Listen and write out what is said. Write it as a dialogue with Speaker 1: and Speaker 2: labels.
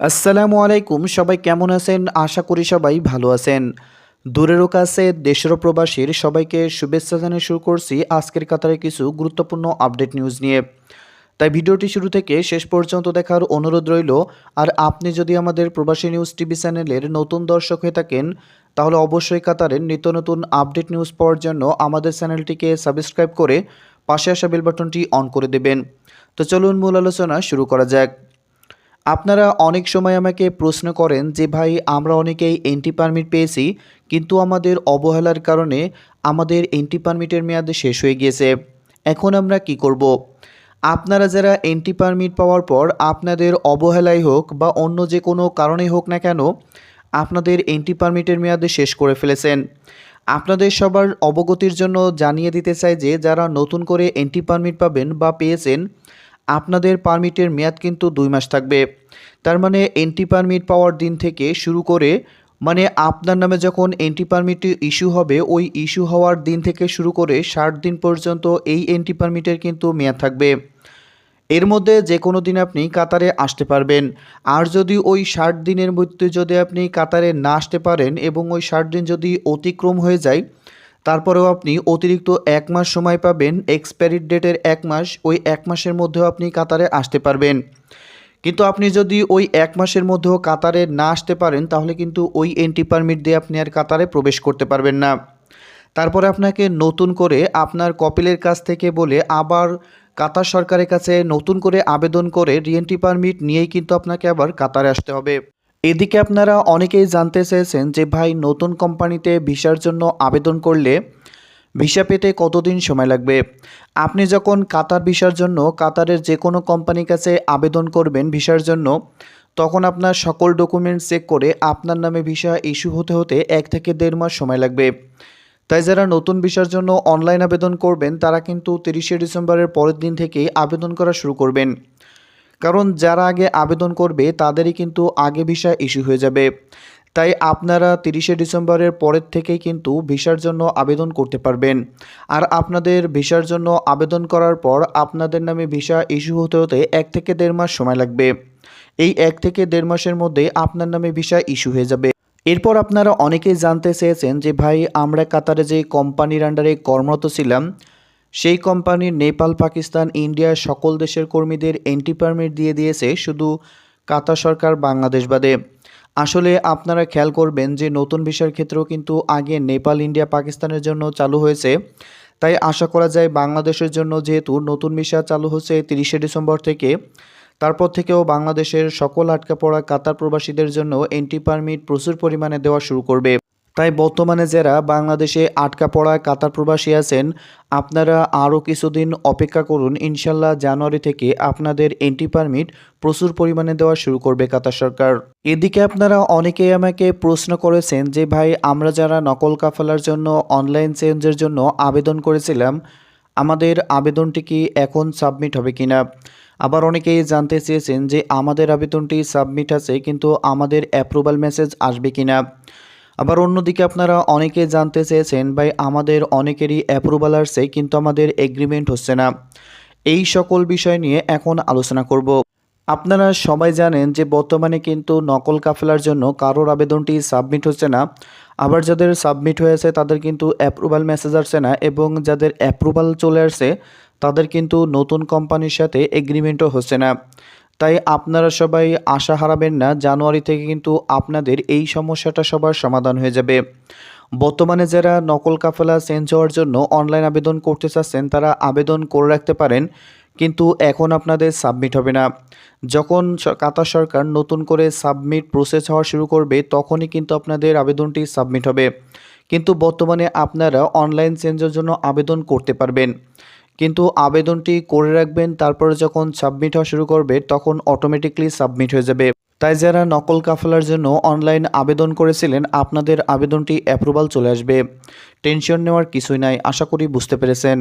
Speaker 1: আসসালামু আলাইকুম, সবাই কেমন আছেন? আশা করি সবাই ভালো আছেন। দূরেরও কাছে দেশেরও প্রবাসীর সবাইকে শুভেচ্ছা জানিয়ে শুরু করছি আজকের কাতারে কিছু গুরুত্বপূর্ণ আপডেট নিউজ নিয়ে। তাই ভিডিওটি শুরু থেকে শেষ পর্যন্ত দেখার অনুরোধ রইল। আর আপনি যদি আমাদের প্রবাসী নিউজ টিভি চ্যানেলের নতুন দর্শক হয়ে থাকেন, তাহলে অবশ্যই কাতারের নিত্য নতুন আপডেট নিউজ পাওয়ার জন্য আমাদের চ্যানেলটিকে সাবস্ক্রাইব করে পাশে আসা বেল বাটনটি অন করে দেবেন। তো চলুন মূল আলোচনা শুরু করা যাক। আপনারা অনেক সময় আমাকে প্রশ্ন করেন যে, ভাই, আমরা অনেকেই এন্টি পারমিট পেয়েছি, কিন্তু আমাদের অবহেলার কারণে আমাদের এন্টি পারমিটের মেয়াদ শেষ হয়ে গিয়েছে এখন আমরা কি করব। আপনারা যারা এন্টি পারমিট পাওয়ার পর আপনাদের অবহেলাই হোক বা অন্য যে কোনো কারণে হোক না কেন, আপনাদের এন্টি পারমিটের মেয়াদে শেষ করে ফেলেছেন আপনাদের সবার অবগতির জন্য জানিয়ে দিতে চাই যে, যারা নতুন করে এন্টি পারমিট পাবেন বা পেয়েছেন আপনাদের পারমিটের মেয়াদ কিন্তু দুই মাস থাকবে। তার মানে এন্টি পারমিট পাওয়ার দিন থেকে শুরু করে মানে আপনার নামে যখন এন্টি পারমিটটি ইস্যু হবে, ওই ইস্যু হওয়ার দিন থেকে শুরু করে ষাট দিন পর্যন্ত এই এন্টি পারমিটের কিন্তু মেয়াদ থাকবে। এর মধ্যে যে কোনো দিন আপনি কাতারে আসতে পারবেন। আর যদি ওই ষাট দিনের মধ্যে যদি আপনি কাতারে না আসতে পারেন এবং ওই ষাট দিন যদি অতিক্রম হয়ে যায় তারপরেও আপনি অতিরিক্ত এক মাস সময় পাবেন এক্সপায়ারি ডেটের এক মাস, ওই এক মাসের মধ্যেও আপনি কাতারে আসতে পারবেন। কিন্তু আপনি যদি ওই এক মাসের মধ্যেও কাতারে না আসতে পারেন, তাহলে কিন্তু ওই এন্ট্রি পারমিট দিয়ে আপনি আর কাতারে প্রবেশ করতে পারবেন না। তারপরে আপনাকে নতুন করে আপনার কপিলের কাছ থেকে বলে আবার কাতার সরকারের কাছে নতুন করে আবেদন করে রিএন্ট্রি পারমিট নিয়েই কিন্তু আপনাকে আবার কাতারে আসতে হবে। এদিকে আপনারা অনেকেই জানতে চেয়েছেন যে ভাই নতুন কোম্পানিতে ভিসার জন্য আবেদন করলে ভিসা পেতে কতদিন সময় লাগবে? আপনি যখন কাতার ভিসার জন্য, কাতারের যে কোনো কোম্পানির কাছে আবেদন করবেন ভিসার জন্য, তখন আপনার সকল ডকুমেন্টস চেক করে আপনার নামে ভিসা ইস্যু হতে হতে এক থেকে দেড় মাস সময় লাগবে। তাই যারা নতুন ভিসার জন্য অনলাইন আবেদন করবেন, তারা কিন্তু তিরিশে ডিসেম্বরের পরের দিন থেকেই আবেদন করা শুরু করবেন। কারণ যারা আগে আবেদন করবে, তাদেরই কিন্তু আগে ভিসা ইস্যু হয়ে যাবে। তাই আপনারা তিরিশে ডিসেম্বরের পরের থেকেই কিন্তু ভিসার জন্য আবেদন করতে পারবেন। আর আপনাদের ভিসার জন্য আবেদন করার পর আপনাদের নামে ভিসা ইস্যু হতে হতে এক থেকে দেড় মাস সময় লাগবে। এই এক থেকে দেড় মাসের মধ্যে আপনার নামে ভিসা ইস্যু হয়ে যাবে। এরপর আপনারা অনেকেই জানতে চেয়েছেন যে, ভাই, আমরা কাতারে যে কোম্পানির আন্ডারে কর্মরত ছিলাম সেই কোম্পানির নেপাল, পাকিস্তান ইন্ডিয়ার সকল দেশের কর্মীদের এন্টি পারমিট দিয়ে দিয়েছে শুধু কাতার সরকার, বাংলাদেশ বাদে। আসলে আপনারা খেয়াল করবেন যে নতুন ভিসার ক্ষেত্রেও কিন্তু আগে নেপাল, ইন্ডিয়া, পাকিস্তানের জন্য চালু হয়েছে। তাই আশা করা যায় বাংলাদেশের জন্য যেহেতু নতুন ভিসা চালু হচ্ছে তিরিশে ডিসেম্বর থেকে, তারপর থেকেও বাংলাদেশের সকল আটকা পড়া কাতার প্রবাসীদের জন্য এন্টি পারমিট প্রচুর পরিমাণে দেওয়া শুরু করবে। তাই বর্তমানে যারা বাংলাদেশে আটকা পড়া কাতার প্রবাসী আছেন, আপনারা আরও কিছুদিন অপেক্ষা করুন। ইনশাল্লাহ জানুয়ারি থেকে আপনাদের এন্টি পারমিট প্রচুর পরিমাণে দেওয়া শুরু করবে কাতার সরকার। এদিকে আপনারা অনেকেই আমাকে প্রশ্ন করেছেন যে, ভাই, আমরা যারা নকল কাফালার জন্য অনলাইন চেঞ্জের জন্য আবেদন করেছিলাম, আমাদের আবেদনটি কি এখন সাবমিট হবে কিনা? আবার অনেকেই জানতে চেয়েছেন যে, আমাদের আবেদনটি সাবমিট আছে, কিন্তু আমাদের অ্যাপ্রুভাল মেসেজ আসবে কিনা? আবার অন্যদিকে আপনারা অনেকে জানতে চেয়েছেন, ভাই, আমাদের অনেকেরই অ্যাপ্রুভাল আসছে, কিন্তু আমাদের এগ্রিমেন্ট হচ্ছে না। এই সকল বিষয় নিয়ে এখন আলোচনা করব। আপনারা সবাই জানেন যে বর্তমানে কিন্তু নকল কাফেলার জন্য কারোর আবেদনটি সাবমিট হচ্ছে না। আবার যাদের সাবমিট হয়েছে তাদের কিন্তু অ্যাপ্রুভাল মেসেজ আসছে না এবং যাদের অ্যাপ্রুভাল চলে আসছে, তাদের কিন্তু নতুন কোম্পানির সাথে এগ্রিমেন্টও হচ্ছে না। তাই আপনারা সবাই আশা হারাবেন না, জানুয়ারি থেকে কিন্তু আপনাদের এই সমস্যাটা সবার সমাধান হয়ে যাবে। বর্তমানে যারা নকল কাফেলা চেঞ্জ হওয়ার জন্য অনলাইন আবেদন করতে চাচ্ছেন, তারা আবেদন করে রাখতে পারেন, কিন্তু এখন আপনাদের সাবমিট হবে না। যখন কাতার সরকার নতুন করে সাবমিট প্রসেস হওয়া শুরু করবে, তখনই কিন্তু আপনাদের আবেদনটি সাবমিট হবে। কিন্তু বর্তমানে আপনারা অনলাইন চেঞ্জের জন্য আবেদন করতে পারবেন। কিন্তু আবেদনটি করে রাখবেন, তারপরে যখন সাবমিট হওয়া শুরু করবে, তখন অটোমেটিকলি সাবমিট হয়ে যাবে। তাই যারা নকল কাফলার জন্য অনলাইন আবেদন করেছিলেন, আপনাদের আবেদনটি অ্যাপ্রুভাল চলে আসবে। টেনশন নেওয়ার কিছুই নাই, আশা করি বুঝতে পেরেছেন।